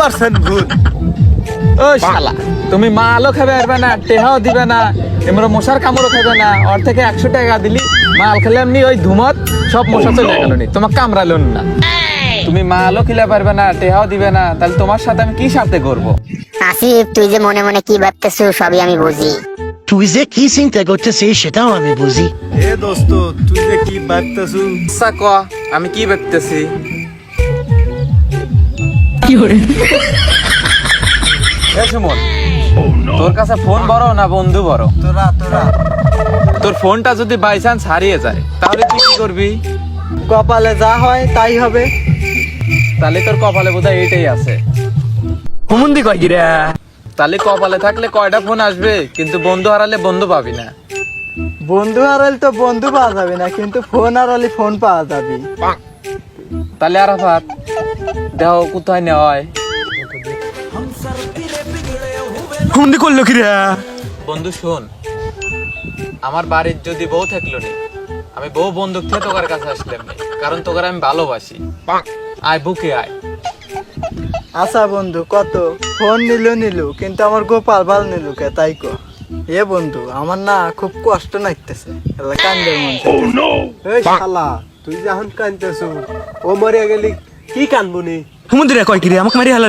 Percent ভুল। ও শালা তুমি মালও খাবে পারবে না টেহাও দিবে না এমরা মশার কামড়ও খাবে না ওর থেকে একশো টাকা দিলি মাল খেলে এমনি ওই ধুমত সব মশা চলে গেল নি তোমার কামড়ালো না। তুমি মালও খেলে পারবে না টেহাও দিবে না তাহলে তোমার সাথে আমি কি সাথে করব? আসিফ তুই যে মনে মনে কি ভাবতেছিস সবই আমি বুঝি। তুই যে কি চিন্তা করতেছিস সেটাও আমি বুঝি। এ দোস্ত তুই যে কি ভাবতেছু আচ্ছা ক আমি কি এ সুমন তোর কাছে ফোন বড় না বন্ধু বড়? তোরা তোরা। তোর ফোনটা যদি বাই চান্স হারিয়ে যায় তাহলে তুই কি করবি? কপালে যা হয় তাই হবে। তাহলে তোর কপালে বোধহয় এইটাই আছে। হুমুন্দি কয় গিরা তাহলে কপালে থাকলে কয়টা ফোন আসবে? কিন্তু বন্ধু হারালে বন্ধু পাবি না। বন্ধু হারালে তো বন্ধু পাওয়া যাবে না কিন্তু ফোন হারালে ফোন পাওয়া যাবে। তাহলে আরাফাত দেহ কোথায় নেওয়া হয় করল কিরা বন্ধু শোন। আমার বাড়ির যদি বউ থাকল নি আমি বউ বন্দুক থেকে তোকার কাছে আসলাম নি কারণ তোকার আমি ভালোবাসি। আয় বুকে আয়। আচ্ছা বন্ধু কত? ফোন নিল নিল কিন্তু আমার গোপাল ভালো নিল কে তাই কো। এ বন্ধু আমার না খুব কষ্ট লাগতেছে। এলা কান্দের মন এই শালা। তুই যখন কানতেছ ও মরিয়া গেলি কি কানবুনি সমুদ্রে কয় কিরে? আমাকে মারি হালা